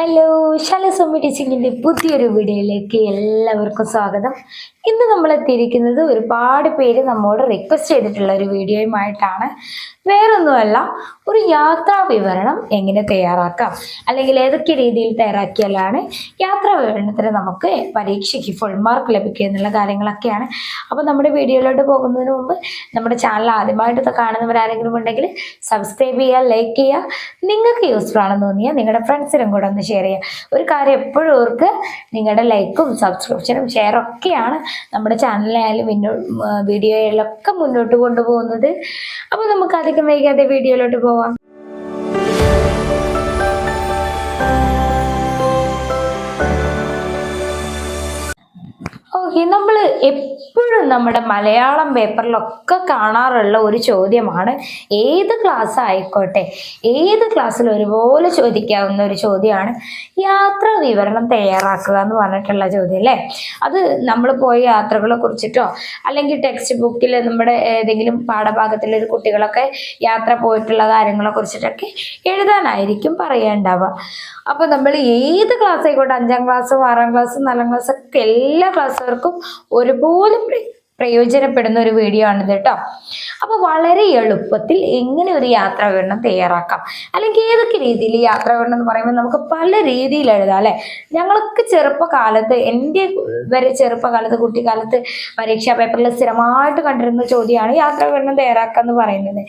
Hello ശാലസ്വാമി ടീച്ചിങ്ങിന്റെ പുതിയൊരു വീഡിയോയിലേക്ക് എല്ലാവർക്കും സ്വാഗതം. ഇന്ന് നമ്മൾ എത്തിയിരിക്കുന്നത് ഒരുപാട് പേര് നമ്മോട് റിക്വസ്റ്റ് ചെയ്തിട്ടുള്ള ഒരു വീഡിയോയുമായിട്ടാണ്. വേറൊന്നുമല്ല ഒരു യാത്രാ വിവരണം എങ്ങനെ തയ്യാറാക്കാം? അല്ലെങ്കിൽ ഏതൊക്കെ രീതിയിൽ തയ്യാറാക്കിയാലാണ് യാത്രാ വിവരണത്തിന് നമുക്ക് പരീക്ഷയ്ക്ക് ഫുൾ മാർക്ക് ലഭിക്കുക എന്നുള്ള കാര്യങ്ങളൊക്കെയാണ്. അപ്പോൾ നമ്മുടെ വീഡിയോയിലോട്ട് പോകുന്നതിന് മുമ്പ് നമ്മുടെ ചാനൽ ആദ്യമായിട്ട് കാണുന്നവരാരെങ്കിലും ഉണ്ടെങ്കിൽ സബ്സ്ക്രൈബ് ചെയ്യുക ലൈക്ക് ചെയ്യുക. നിങ്ങൾക്ക് യൂസ്ഫുൾ ആണെന്ന് തോന്നിയാൽ നിങ്ങളുടെ ഫ്രണ്ട്സിനും കൂടെ ഒന്ന് ഷെയർ ചെയ്യുക ഒരു കാര്യം എപ്പോഴും ഓർക്ക് നിങ്ങളുടെ ലൈക്കും സബ്സ്ക്രിപ്ഷനും ഷെയറും ഒക്കെയാണ് നമ്മുടെ ചാനലിലായാലും മുന്നോ വീഡിയോയിലൊക്കെ മുന്നോട്ട് കൊണ്ടുപോകുന്നത്. അപ്പോൾ നമുക്ക് അധികം വൈകാതെ വീഡിയോയിലോട്ട് പോവാം. നമ്മൾ എപ്പോഴും നമ്മുടെ മലയാളം പേപ്പറിലൊക്കെ കാണാറുള്ള ഒരു ചോദ്യമാണ്. ഏത് ക്ലാസ് ആയിക്കോട്ടെ ഏത് ക്ലാസ്സിൽ ഒരുപോലെ ചോദിക്കാവുന്ന ഒരു ചോദ്യമാണ്. യാത്രാ വിവരണം തയ്യാറാക്കുക എന്ന് പറഞ്ഞിട്ടുള്ള ചോദ്യം അല്ലേ? അത് നമ്മൾ പോയ യാത്രകളെ കുറിച്ചിട്ടോ അല്ലെങ്കിൽ ടെക്സ്റ്റ് ബുക്കിൽ നമ്മുടെ ഏതെങ്കിലും പാഠഭാഗത്തിൽ ഒരു കുട്ടികളൊക്കെ യാത്ര പോയിട്ടുള്ള കാര്യങ്ങളെ കുറിച്ചിട്ടൊക്കെ എഴുതാനായിരിക്കും പറയേണ്ടാവുക അപ്പോൾ നമ്മൾ ഏത് ക്ലാസ് ആയിക്കോട്ടെ അഞ്ചാം ക്ലാസ് ആറാം ക്ലാസ് നാലാം ക്ലാസ് ഒക്കെ എല്ലാ ക്ലാസ്സുകാർക്കും ഒരുപോലെ പ്രയോജനപ്പെടുന്ന ഒരു വീഡിയോ ആണിത് കേട്ടോ അപ്പോൾ വളരെ എളുപ്പത്തിൽ എങ്ങനെ ഒരു യാത്രാവിവരണം തയ്യാറാക്കാം? അല്ലെങ്കിൽ ഏതൊക്കെ രീതിയിൽ യാത്രാവിവരണം എന്ന് പറയുമ്പോൾ നമുക്ക് പല രീതിയിൽ എഴുതാം അല്ലേ? ഞങ്ങൾക്ക് ചെറുപ്പകാലത്ത് എന്റെ വരെ ചെറുപ്പകാലത്ത് കുട്ടിക്കാലത്ത് പരീക്ഷാ പേപ്പറിൽ സ്ഥിരമായിട്ട് കണ്ടിരുന്ന ചോദ്യമാണ് യാത്രാവിവരണം തയ്യാറാക്കുക എന്ന് പറയുന്നത്.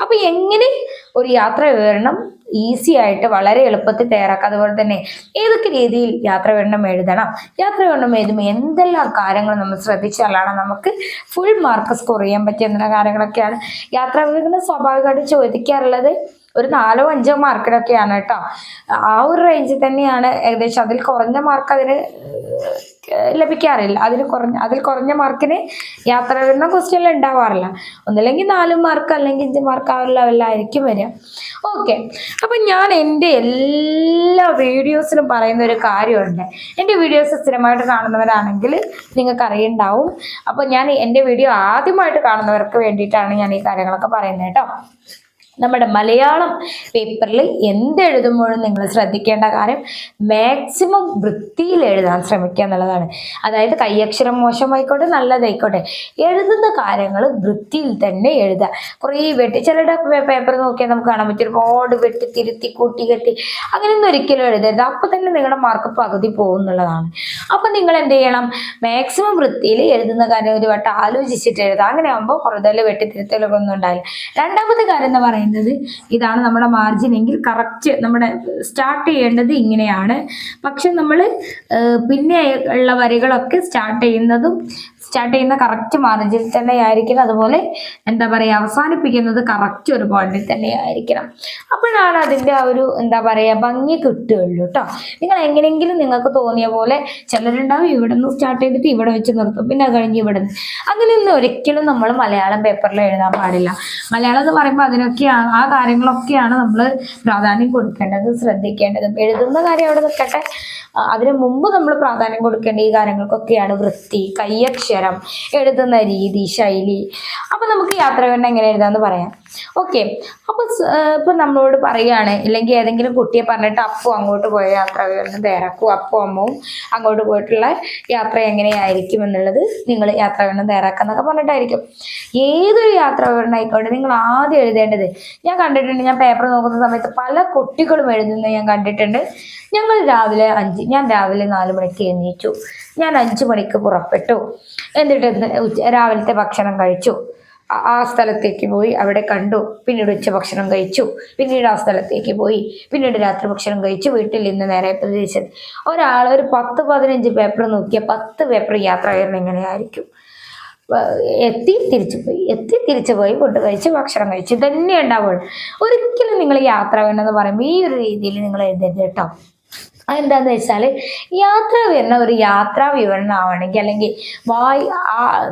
അപ്പോൾ എങ്ങനെ ഒരു യാത്രാവിവരണം ഈസി ആയിട്ട് വളരെ എളുപ്പത്തിൽ തയ്യാറാക്കാം? അതുപോലെ തന്നെ ഏതൊക്കെ രീതിയിൽ യാത്രാവിവരണം എഴുതണം? യാത്രാവിവരണം എഴുതുമ്പോൾ എന്തെല്ലാം കാര്യങ്ങൾ നമ്മൾ ശ്രദ്ധിച്ചാലാണ് നമുക്ക് ഫുൾ മാർക്ക് സ്കോർ ചെയ്യാൻ പറ്റിയ കാര്യങ്ങളൊക്കെയാണ്. യാത്രാ വിവരങ്ങൾ സ്വാഭാവികമായിട്ട് ചോദിക്കാറുള്ളത്. ഒരു നാലോ അഞ്ചോ മാർക്കിനൊക്കെയാണ് കേട്ടോ. ആ ഒരു റേഞ്ചിൽ തന്നെയാണ് ഏകദേശം. അതിൽ കുറഞ്ഞ മാർക്ക് അതിന് ലഭിക്കാറില്ല. അതിന് കുറഞ്ഞ അതിൽ കുറഞ്ഞ മാർക്കിന് യാത്ര വരുന്ന ക്വസ്റ്റ്യനിൽ ഉണ്ടാവാറില്ല. ഒന്നില്ലെങ്കിൽ നാല് മാർക്ക് അല്ലെങ്കിൽ അഞ്ച് മാർക്ക് ആ ഒരു ലെവലിലായിരിക്കും വരിക. ഓക്കെ അപ്പം ഞാൻ എന്റെ എല്ലാ വീഡിയോസിലും പറയുന്ന ഒരു കാര്യമുണ്ട്. എന്റെ വീഡിയോസ് സ്ഥിരമായിട്ട് കാണുന്നവരാണെങ്കിൽ നിങ്ങൾക്ക് അറിയുണ്ടാവും അപ്പോൾ ഞാൻ എന്റെ വീഡിയോ ആദ്യമായിട്ട് കാണുന്നവർക്ക് വേണ്ടിയിട്ടാണ് ഞാൻ ഈ കാര്യങ്ങളൊക്കെ പറയുന്നത് കേട്ടോ. നമ്മുടെ മലയാളം പേപ്പറിൽ എന്തെഴുതുമ്പോഴും നിങ്ങൾ ശ്രദ്ധിക്കേണ്ട കാര്യം മാക്സിമം വൃത്തിയിൽ എഴുതാൻ ശ്രമിക്കുക എന്നുള്ളതാണ്. അതായത് കയ്യക്ഷരം മോശമായിക്കോട്ടെ നല്ലതായിക്കോട്ടെ. എഴുതുന്ന കാര്യങ്ങൾ വൃത്തിയിൽ തന്നെ എഴുതുക. കുറേ വെട്ടി ചിലരുടെ പേപ്പർ നോക്കിയാൽ നമുക്ക് കാണാൻ പറ്റും ഒരുപാട് വെട്ടി തിരുത്തി കൂട്ടി കെട്ടി അങ്ങനെയൊന്നും ഒരിക്കലും എഴുതരുത്. അപ്പം തന്നെ നിങ്ങളുടെ മാർക്ക് പകുതി പോകും എന്നുള്ളതാണ്. അപ്പം നിങ്ങൾ എന്ത് ചെയ്യണം? മാക്സിമം വൃത്തിയിൽ എഴുതുന്ന കാര്യം ഒരു വട്ടം ആലോചിച്ചിട്ട് എഴുതുക. അങ്ങനെ ആകുമ്പോൾ വെട്ടി വെട്ടിത്തിരുത്തലൊക്കെ ഒന്നും ഉണ്ടാവില്ല. രണ്ടാമത്തെ കാര്യം എന്ന് പറയുന്നത് ഇതാണ് നമ്മുടെ മാർജിൻ എങ്കിൽ കറക്റ്റ് നമ്മുടെ സ്റ്റാർട്ട് ചെയ്യേണ്ടത് ഇങ്ങനെയാണ്. പക്ഷെ നമ്മൾ പിന്നെ ഉള്ള വരികളൊക്കെ സ്റ്റാർട്ട് ചെയ്യുന്നതും സ്റ്റാർട്ട് ചെയ്യുന്ന കറക്റ്റ് മാർജിനിൽ തന്നെ ആയിരിക്കണം അതുപോലെ എന്താ പറയുക അവസാനിപ്പിക്കുന്നത് കറക്റ്റ് ഒരു പോയിന്റിൽ തന്നെ ആയിരിക്കണം അപ്പോഴാണ് അതിന്റെ ആ ഒരു എന്താ പറയുക ഭംഗി കിട്ടുകയുള്ളൂ കേട്ടോ. നിങ്ങൾ എങ്ങനെയെങ്കിലും നിങ്ങൾക്ക് തോന്നിയ പോലെ ചിലരുണ്ടാവും ഇവിടെ നിന്ന് സ്റ്റാർട്ട് ചെയ്തിട്ട് ഇവിടെ വെച്ച് നിർത്തും പിന്നെ കഴിഞ്ഞ് ഇവിടെ നിന്ന്. അങ്ങനെയൊന്നും ഒരിക്കലും നമ്മൾ മലയാളം പേപ്പറിൽ എഴുതാൻ പാടില്ല. മലയാളം എന്ന് പറയുമ്പോൾ അതിനൊക്കെയാണ് ആ കാര്യങ്ങളൊക്കെയാണ് നമ്മൾ പ്രാധാന്യം കൊടുക്കേണ്ടത് ശ്രദ്ധിക്കേണ്ടത്. എഴുതുന്ന കാര്യം അവിടെ നിൽക്കട്ടെ. അതിനു മുമ്പ് നമ്മൾ പ്രാധാന്യം കൊടുക്കേണ്ട ഈ കാര്യങ്ങൾക്കൊക്കെയാണ് വൃത്തി കയ്യക്ഷരം എഴുതുന്ന രീതി ശൈലി. അപ്പം നമുക്ക് യാത്രകളുടെ എങ്ങനെ എഴുതാമെന്ന് പറയാം. ഓക്കെ അപ്പോൾ ഇപ്പം നമ്മളോട് പറയുകയാണ് ഇല്ലെങ്കിൽ ഏതെങ്കിലും കുട്ടിയെ പറഞ്ഞിട്ട് അപ്പു അങ്ങോട്ട് പോയ യാത്ര വിവരണം തയ്യാറാക്കും അപ്പു അമ്മവും അങ്ങോട്ട് പോയിട്ടുള്ള യാത്ര എങ്ങനെയായിരിക്കും എന്നുള്ളത് നിങ്ങൾ യാത്ര വിവരണം തയ്യാറാക്കാന്നൊക്കെ പറഞ്ഞിട്ടായിരിക്കും. ഏതൊരു യാത്ര വിവരണം ആയിക്കോട്ടെ നിങ്ങൾ ആദ്യം എഴുതേണ്ടത് ഞാൻ കണ്ടിട്ടുണ്ട് ഞാൻ പേപ്പർ നോക്കുന്ന സമയത്ത് പല കുട്ടികളും എഴുതുന്നത് ഞാൻ കണ്ടിട്ടുണ്ട്. ഞങ്ങൾ രാവിലെ അഞ്ച് ഞാൻ രാവിലെ നാല് മണിക്ക് എണീച്ചു ഞാൻ അഞ്ച് മണിക്ക് പുറപ്പെട്ടു. എന്നിട്ട് രാവിലത്തെ ഭക്ഷണം കഴിച്ചു. ആ- സ്ഥലത്തേക്ക് പോയി അവിടെ കണ്ടു. പിന്നീട് ഉച്ചഭക്ഷണം കഴിച്ചു. പിന്നീട് ആ സ്ഥലത്തേക്ക് പോയി. പിന്നീട് രാത്രി ഭക്ഷണം കഴിച്ചു. വീട്ടിൽ ഇന്ന് നേരെ പ്രതീക്ഷിച്ചത്. ഒരാൾ ഒരു പത്ത് പതിനഞ്ച് പേപ്പർ നോക്കിയ പത്ത് പേപ്പർ യാത്ര ചെയ്യുന്ന എങ്ങനെയായിരിക്കും? എത്തി തിരിച്ചു പോയി. എത്തി തിരിച്ചു പോയി. ഫുഡ് കഴിച്ച് ഭക്ഷണം കഴിച്ച്. ഇതന്നെ ഉണ്ടാവുള്ളൂ. ഒരിക്കലും നിങ്ങൾ യാത്ര വേണമെന്ന് പറയുമ്പോൾ ഈ ഒരു രീതിയിൽ നിങ്ങൾ എഴുതരുത് കേട്ടോ. അതെന്താന്ന് വെച്ചാൽ യാത്ര വരുന്ന ഒരു യാത്രാ വിവരണമാവണമെങ്കിൽ അല്ലെങ്കിൽ വായി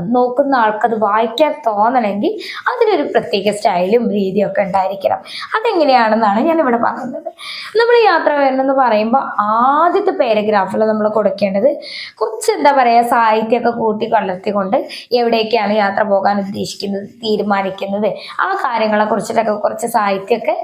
നോക്കുന്ന ആൾക്കത് വായിക്കാൻ തോന്നണമെങ്കിൽ അതിനൊരു പ്രത്യേക സ്റ്റൈലും രീതിയും ഒക്കെ ഉണ്ടായിരിക്കണം. അതെങ്ങനെയാണെന്നാണ് ഞാൻ ഇവിടെ പറയുന്നത് നമ്മൾ യാത്ര വിവരണം എന്ന് പറയുമ്പോൾ ആദ്യത്തെ പാരഗ്രാഫിൽ നമ്മൾ കൊടുക്കേണ്ടത് കുറച്ച് എന്താ പറയുക സാഹിത്യമൊക്കെ കൂട്ടി കളർത്തിക്കൊണ്ട് എവിടേക്കാണ് യാത്ര പോകാൻ ഉദ്ദേശിക്കുന്നത് തീരുമാനിക്കുന്നത് ആ കാര്യങ്ങളെ കുറിച്ചിട്ടൊക്കെ കുറച്ച് സാഹിത്യമൊക്കെ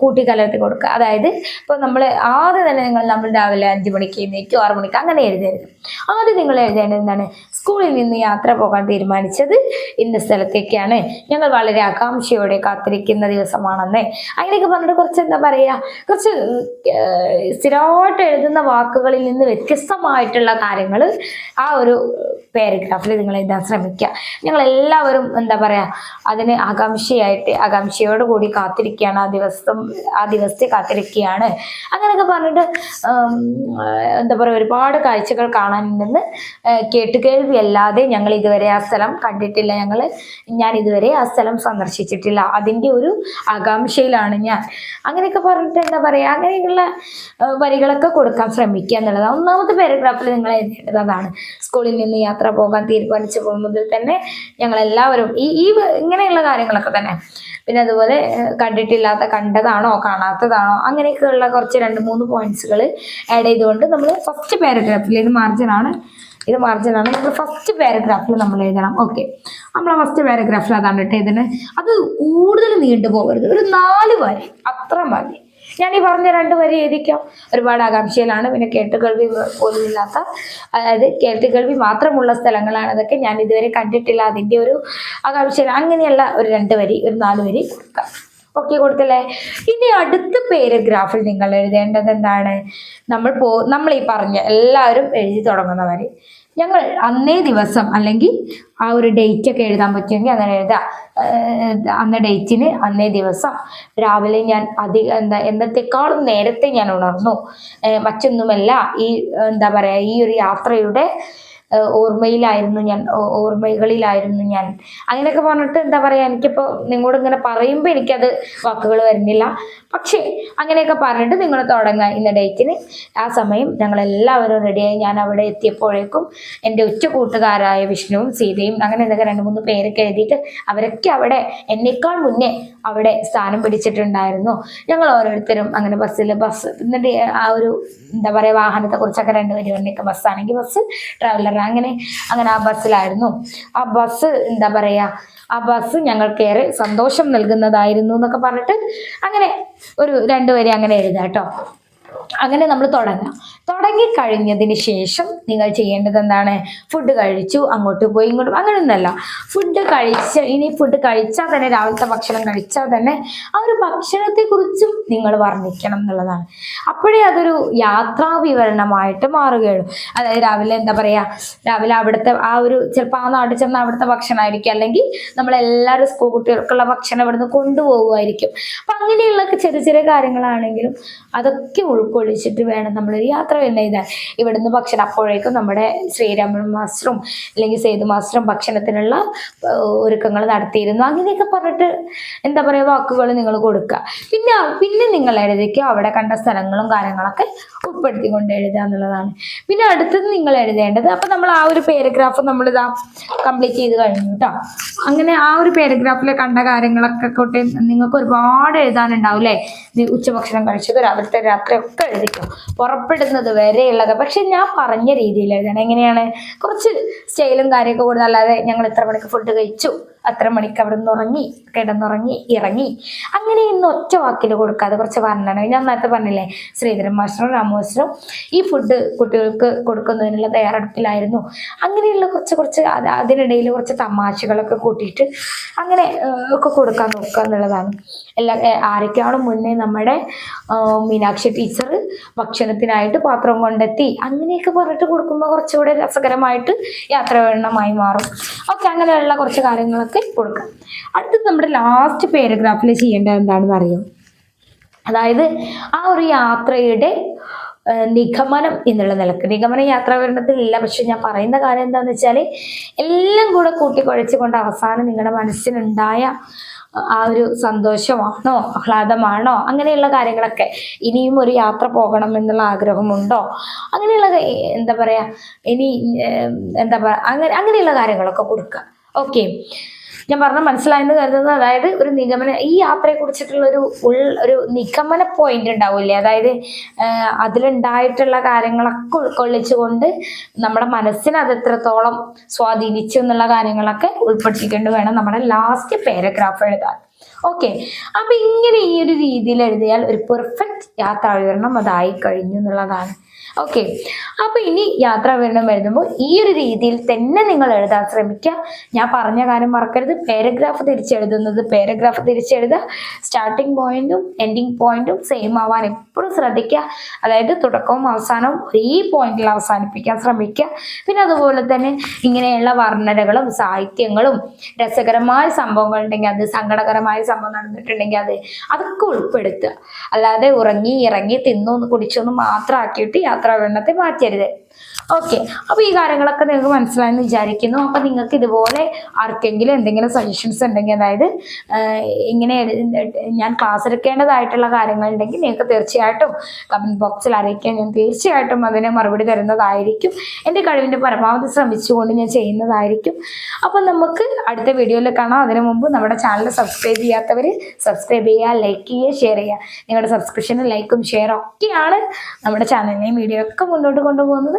കൂട്ടി കലർത്തി കൊടുക്കുക അതായത് ഇപ്പോൾ നമ്മൾ ആദ്യം തന്നെ നിങ്ങൾ നമ്മൾ രാവിലെ അഞ്ച് മണിക്ക് എഴുന്നേറ്റ് ആറു മണിക്ക് അങ്ങനെ എഴുതരുത്. ആദ്യം നിങ്ങൾ എഴുതേണ്ടത് എന്താണ്? സ്കൂളിൽ നിന്ന് യാത്ര പോകാൻ തീരുമാനിച്ചത് ഇന്ന സ്ഥലത്തേക്കാണ്. ഞങ്ങൾ വളരെ ആകാംക്ഷയോടെ കാത്തിരിക്കുന്ന ദിവസമാണെന്ന്. അങ്ങനെയൊക്കെ പറഞ്ഞിട്ട് കുറച്ച് എന്താ പറയുക കുറച്ച് സ്ഥിരമായിട്ട് എഴുതുന്ന വാക്കുകളിൽ നിന്ന് വ്യത്യസ്തമായിട്ടുള്ള കാര്യങ്ങൾ ആ ഒരു പാരഗ്രാഫിൽ നിങ്ങൾ എഴുതാൻ ശ്രമിക്കുക. ഞങ്ങൾ എല്ലാവരും എന്താ പറയുക അതിന് ആകാംക്ഷയായിട്ട് ആകാംക്ഷയോട് കൂടി കാത്തിരിക്കുകയാണ്. ആ ദിവസം ആ ദിവസത്തെ കാത്തിരിക്കുകയാണ്. അങ്ങനെയൊക്കെ പറഞ്ഞിട്ട് എന്താ പറയുക ഒരുപാട് കാഴ്ചകൾ കാണാനുണ്ടെന്ന് കേട്ട് കേൾവി അല്ലാതെ ഞങ്ങൾ ഇതുവരെ ആ സ്ഥലം കണ്ടിട്ടില്ല. ഞങ്ങൾ ഞാൻ ഇതുവരെ ആ സ്ഥലം സന്ദർശിച്ചിട്ടില്ല. അതിന്റെ ഒരു ആകാംക്ഷയിലാണ് ഞാൻ. അങ്ങനെയൊക്കെ പറഞ്ഞിട്ട് എന്താ പറയുക അങ്ങനെയുള്ള വരികളൊക്കെ കൊടുക്കാൻ ശ്രമിക്കുക എന്നുള്ളതാണ്. ഒന്നാമത്തെ പാരഗ്രാഫിൽ നിങ്ങൾ എഴുതേണ്ടത് അതാണ് സ്കൂളിൽ നിന്ന് യാത്ര പോകാൻ തീരുമാനിച്ചപ്പോൾ മുതൽ തന്നെ ഞങ്ങൾ എല്ലാവരും ഈ ഈ ഇങ്ങനെയുള്ള കാര്യങ്ങളൊക്കെ തന്നെ. പിന്നെ അതുപോലെ കണ്ടിട്ടില്ലാത്ത കണ്ടതാണോ കാണാത്തതാണോ അങ്ങനെയൊക്കെയുള്ള കുറച്ച് രണ്ട് മൂന്ന് പോയിന്റ്സുകൾ ആഡ് ചെയ്തുകൊണ്ട് നമ്മൾ ഫസ്റ്റ് പാരഗ്രാഫിൽ ഇത് മാർജിനാണ് ഇത് മാർജിനാണ് നമ്മൾ ഫസ്റ്റ് പാരഗ്രാഫിൽ നമ്മൾ എഴുതണം. ഓക്കെ നമ്മൾ ഫസ്റ്റ് പാരഗ്രാഫിൽ അതാണ് കേട്ടോ ഇതിന് അത് കൂടുതൽ നീണ്ടു പോകരുത്. ഒരു നാല് വരി. അത്ര മതി. ഞാൻ ഈ പറഞ്ഞ രണ്ട് വരി എഴുതിക്കാം. ഒരുപാട് ആകാംക്ഷയിലാണ്. പിന്നെ കേട്ടുകേൾവി പോലും ഇല്ലാത്ത അതായത് കേട്ടുകേൾവി മാത്രമുള്ള സ്ഥലങ്ങളാണ് അതൊക്കെ ഞാൻ ഇതുവരെ കണ്ടിട്ടില്ല. അതിന്റെ ഒരു ആകാംക്ഷയിൽ അങ്ങനെയുള്ള ഒരു രണ്ട് വരി ഒരു നാല് വരി കൊടുക്കാം. ഓക്കെ കൊടുത്തില്ലേ? ഇനി അടുത്ത പാരഗ്രാഫിൽ നിങ്ങൾ എഴുതേണ്ടത് എന്താണ്? നമ്മൾ പോ നമ്മൾ ഈ പറഞ്ഞ എല്ലാവരും എഴുതി തുടങ്ങുന്നവർ ഞങ്ങൾ അന്നേ ദിവസം അല്ലെങ്കിൽ ആ ഒരു ഡേറ്റ് ഒക്കെ എഴുതാൻ പറ്റുമെങ്കിൽ അങ്ങനെ എഴുതാം. അന്ന ഡേറ്റിന് അന്നേ ദിവസം രാവിലെ ഞാൻ അധിക എന്താ എന്നത്തേക്കാളും നേരത്തെ ഞാൻ ഉണർന്നു. മറ്റൊന്നുമല്ല ഈ എന്താ പറയുക ഈ ഒരു യാത്രയുടെ ഓർമ്മയിലായിരുന്നു ഞാൻ ഓർമ്മകളിലായിരുന്നു ഞാൻ. അങ്ങനെയൊക്കെ പറഞ്ഞിട്ട് എന്താ പറയുക എനിക്കിപ്പോൾ നിങ്ങളോട് ഇങ്ങനെ പറയുമ്പോൾ എനിക്കത് വാക്കുകൾ വരുന്നില്ല. പക്ഷേ അങ്ങനെയൊക്കെ പറഞ്ഞിട്ട് നിങ്ങൾ തുടങ്ങുക ഇന്ന ഡേറ്റിന് ആ സമയം ഞങ്ങൾ എല്ലാവരും റെഡിയായി ഞാൻ അവിടെ എത്തിയപ്പോഴേക്കും എന്റെ ഉച്ച കൂട്ടുകാരായ വിഷ്ണുവും സീതയും അങ്ങനെ എന്തൊക്കെ രണ്ട് മൂന്ന് പേരൊക്കെ എഴുതിയിട്ട് അവരൊക്കെ അവിടെ എന്നേക്കാൾ മുന്നേ അവിടെ സ്ഥാനം പിടിച്ചിട്ടുണ്ടായിരുന്നു. ഞങ്ങൾ ഓരോരുത്തരും അങ്ങനെ ബസ്സിൽ ബസ് എന്നിട്ട് ആ ഒരു എന്താ പറയുക വാഹനത്തെ കുറിച്ചൊക്കെ രണ്ടുപേരും ബസ് ബസ്സാണെങ്കിൽ ബസ് ട്രാവലർ അങ്ങനെ അങ്ങനെ ആ ബസ്സിലായിരുന്നു. ആ ബസ് എന്താ പറയുക ആ ബസ് ഞങ്ങൾക്കേറെ സന്തോഷം നൽകുന്നതായിരുന്നു എന്നൊക്കെ പറഞ്ഞിട്ട് അങ്ങനെ ഒരു രണ്ടുപേരെ അങ്ങനെ എഴുതാം കേട്ടോ. അങ്ങനെ നമ്മൾ തുടങ്ങാം. തുടങ്ങി കഴിഞ്ഞതിന് ശേഷം നിങ്ങൾ ചെയ്യേണ്ടത് എന്താണ്? ഫുഡ് കഴിച്ചു അങ്ങോട്ട് പോയി ഇങ്ങോട്ട് അങ്ങനെയൊന്നല്ല ഫുഡ് കഴിച്ച ഇനി ഫുഡ് കഴിച്ചാൽ തന്നെ രാവിലത്തെ ഭക്ഷണം കഴിച്ചാൽ തന്നെ ആ ഒരു ഭക്ഷണത്തെക്കുറിച്ചും നിങ്ങൾ വർണിക്കണം എന്നുള്ളതാണ്. അപ്പോഴേ അതൊരു യാത്രാ വിവരണമായിട്ട് മാറുകയുള്ളൂ. അതായത് രാവിലെ എന്താ പറയുക രാവിലെ അവിടുത്തെ ആ ഒരു ചിലപ്പോൾ ആ നാട്ടിൽ ചെന്ന അവിടുത്തെ ഭക്ഷണമായിരിക്കും. അല്ലെങ്കിൽ നമ്മളെല്ലാവരും സ്കൂൾ കുട്ടികൾക്കുള്ള ഭക്ഷണം ഇവിടുന്ന് കൊണ്ടുപോകുമായിരിക്കും അപ്പം അങ്ങനെയുള്ള ചെറിയ ചെറിയ കാര്യങ്ങളാണെങ്കിലും അതൊക്കെ ഉൾക്കൊള്ളിച്ചിട്ട് വേണം നമ്മളൊരു യാത്ര തന്നെ ചെയ്താൽ ഇവിടുന്ന് ഭക്ഷണം അപ്പോഴേക്കും നമ്മുടെ ശ്രീരാമൻ മാസ്റ്ററും അല്ലെങ്കിൽ സേതു മാസ്റ്ററും ഭക്ഷണത്തിനുള്ള ഒരുക്കങ്ങൾ നടത്തിയിരുന്നു. അങ്ങനെയൊക്കെ പറഞ്ഞിട്ട് എന്താ പറയുക വാക്കുകൾ നിങ്ങൾ കൊടുക്കുക. പിന്നെ പിന്നെ നിങ്ങൾ എഴുതിക്കുക അവിടെ കണ്ട സ്ഥലങ്ങളും കാര്യങ്ങളൊക്കെ ഉൾപ്പെടുത്തിക്കൊണ്ട് എഴുതുക എന്നുള്ളതാണ്. പിന്നെ അടുത്തത് നിങ്ങൾ എഴുതേണ്ടത്. അപ്പം നമ്മൾ ആ ഒരു പാരഗ്രാഫ് നമ്മളിതാ കംപ്ലീറ്റ് ചെയ്ത് കഴിഞ്ഞു കേട്ടോ അങ്ങനെ ആ ഒരു പാരഗ്രാഫിൽ കണ്ട കാര്യങ്ങളൊക്കെ കൊണ്ട് നിങ്ങൾക്ക് ഒരുപാട് എഴുതാനുണ്ടാവും അല്ലേ ഉച്ചഭക്ഷണം കഴിച്ചത് രാവിലത്തെ രാത്രി ഒക്കെ എഴുതിക്കും. പുറപ്പെടുന്നത് വരെയുള്ളത്. പക്ഷെ ഞാൻ പറഞ്ഞ രീതിയിൽ എഴുതണം. എങ്ങനെയാണ്? കുറച്ച് സ്റ്റൈലും കാര്യമൊക്കെ കൂടുതൽ അല്ലാതെ ഞങ്ങൾ എത്ര മണിക്ക് ഫുഡ് കഴിച്ചു. അത്ര മണിക്ക് അവിടെ നിന്ന് ഉറങ്ങി കിടന്നുറങ്ങി ഇറങ്ങി. അങ്ങനെ ഇന്ന് ഒറ്റ വാക്കിൽ കൊടുക്കാതെ കുറച്ച് വർണന ഞാൻ നേരത്തെ പറഞ്ഞില്ലേ ശ്രീധരൻ മാസ്റ്ററും രാമമാസ്റ്ററും ഈ ഫുഡ് കുട്ടികൾക്ക് കൊടുക്കുന്നതിനുള്ള തയ്യാറെടുപ്പിലായിരുന്നു. അങ്ങനെയുള്ള കുറച്ച് കുറച്ച് അതിനിടയിൽ കുറച്ച് തമാശകളൊക്കെ കൂട്ടിയിട്ട് അങ്ങനെ ഒക്കെ കൊടുക്കാൻ നോക്കുക എന്നുള്ളതാണ്. എല്ലാ ആരൊക്കെയാണ് മുന്നേ നമ്മുടെ മീനാക്ഷി ടീച്ചർ ഭക്ഷണത്തിനായിട്ട് പാത്രം കൊണ്ടെത്തി അങ്ങനെയൊക്കെ പറഞ്ഞിട്ട് കൊടുക്കുമ്പോൾ കുറച്ചുകൂടെ രസകരമായിട്ട് യാത്ര വേണമായി മാറും. ഓക്കെ അങ്ങനെയുള്ള കുറച്ച് കാര്യങ്ങളൊക്കെ കൊടുക്കാം. അടുത്തത് നമ്മുടെ ലാസ്റ്റ് പാരഗ്രാഫിൽ ചെയ്യേണ്ടത് എന്താണെന്ന് അറിയോ? അതായത് ആ ഒരു യാത്രയുടെ നിഗമനം എന്നുള്ള നിലയ്ക്ക്. നിഗമനം യാത്രാവിവരണത്തിലില്ല പക്ഷെ ഞാൻ പറയുന്ന കാര്യം എന്താണെന്ന് വെച്ചാൽ എല്ലാം കൂടെ കൂട്ടിക്കുഴച്ചുകൊണ്ട് അവസാനം നിങ്ങളുടെ മനസ്സിനുണ്ടായ ആ ഒരു സന്തോഷമാണോ ആഹ്ലാദമാണോ? അങ്ങനെയുള്ള കാര്യങ്ങളൊക്കെ ഇനിയും ഒരു യാത്ര പോകണം എന്നുള്ള ആഗ്രഹമുണ്ടോ? അങ്ങനെയുള്ള എന്താ പറയുക ഇനി എന്താ പറയുക അങ്ങനെ അങ്ങനെയുള്ള കാര്യങ്ങളൊക്കെ കൊടുക്കുക ഓക്കെ. ഞാൻ പറഞ്ഞ മനസ്സിലായെന്ന് കരുതുന്നത് അതായത് ഒരു നിഗമന ഈ യാത്രയെ കുറിച്ചിട്ടുള്ള ഒരു ഉൾ ഒരു നിഗമന പോയിന്റ് ഉണ്ടാവില്ലേ? അതായത് അതിലുണ്ടായിട്ടുള്ള കാര്യങ്ങളൊക്കെ ഉൾക്കൊള്ളിച്ചുകൊണ്ട് നമ്മുടെ മനസ്സിനെ അത് എത്രത്തോളം സ്വാധീനിച്ചു എന്നുള്ള കാര്യങ്ങളൊക്കെ ഉൾപ്പെടുത്തിക്കൊണ്ട് വേണം. നമ്മുടെ ലാസ്റ്റ് പാരഗ്രാഫ് എഴുതാൻ. ഓക്കെ അപ്പൊ ഇങ്ങനെ ഈ ഒരു രീതിയിൽ എഴുതിയാൽ ഒരു പെർഫെക്റ്റ് യാത്രാ വിവരണം അതായി കഴിഞ്ഞു എന്നുള്ളതാണ്. ഓക്കെ അപ്പൊ ഇനി യാത്രാ വിവരണം എഴുതുമ്പോൾ ഈ ഒരു രീതിയിൽ തന്നെ നിങ്ങൾ എഴുതാൻ ശ്രമിക്കുക. ഞാൻ പറഞ്ഞ കാര്യം മറക്കരുത്. പാരഗ്രാഫ് തിരിച്ചെഴുതുന്നത് പാരഗ്രാഫ് തിരിച്ചെഴുതുക സ്റ്റാർട്ടിംഗ് പോയിന്റും എൻഡിങ് പോയിന്റും സെയിം ആവാൻ എപ്പോഴും ശ്രദ്ധിക്കുക. അതായത് തുടക്കവും അവസാനവും ഒരേ പോയിന്റിൽ അവസാനിപ്പിക്കാൻ ശ്രമിക്കുക. പിന്നെ അതുപോലെ തന്നെ ഇങ്ങനെയുള്ള വർണനകളും സാഹിത്യങ്ങളും രസകരമായ സംഭവങ്ങളുണ്ടെങ്കിൽ അത് സങ്കടകരമായ സംഭവം നടന്നിട്ടുണ്ടെങ്കിൽ അത് അതൊക്കെ ഉൾപ്പെടുത്തുക. അല്ലാതെ ഉറങ്ങി ഇറങ്ങി തിന്നു കുടിച്ചൊന്നും മാത്രം ആക്കിയിട്ട് യാത്രാ വിവരണത്തെ മാറ്റരുത്. ഓക്കെ അപ്പോൾ ഈ കാര്യങ്ങളൊക്കെ നിങ്ങൾക്ക് മനസ്സിലായെന്ന് വിചാരിക്കുന്നു. അപ്പോൾ നിങ്ങൾക്ക് ഇതുപോലെ ആർക്കെങ്കിലും എന്തെങ്കിലും സജഷൻസ് ഉണ്ടെങ്കിൽ അതായത് ഇങ്ങനെ ഞാൻ ക്ലാസ് എടുക്കേണ്ടതായിട്ടുള്ള കാര്യങ്ങളുണ്ടെങ്കിൽ നിങ്ങൾക്ക് തീർച്ചയായിട്ടും കമന്റ് ബോക്സിൽ അറിയിക്കാൻ ഞാൻ തീർച്ചയായിട്ടും അതിനെ മറുപടി തരുന്നതായിരിക്കും. എന്റെ കഴിവിന്റെ പരമാവധി ശ്രമിച്ചുകൊണ്ട് ഞാൻ ചെയ്യുന്നതായിരിക്കും. അപ്പോൾ നമുക്ക് അടുത്ത വീഡിയോയിൽ കാണാം. അതിനു മുമ്പ് നമ്മുടെ ചാനൽ സബ്സ്ക്രൈബ് ചെയ്യാത്തവർ സബ്സ്ക്രൈബ് ചെയ്യുക ലൈക്ക് ചെയ്യുക ഷെയർ ചെയ്യുക. നിങ്ങളുടെ സബ്സ്ക്രിപ്ഷനും ലൈക്കും ഷെയറും ഒക്കെയാണ് നമ്മുടെ ചാനലിനെയും വീഡിയോ ഒക്കെ മുന്നോട്ട് കൊണ്ടുപോകുന്നത്.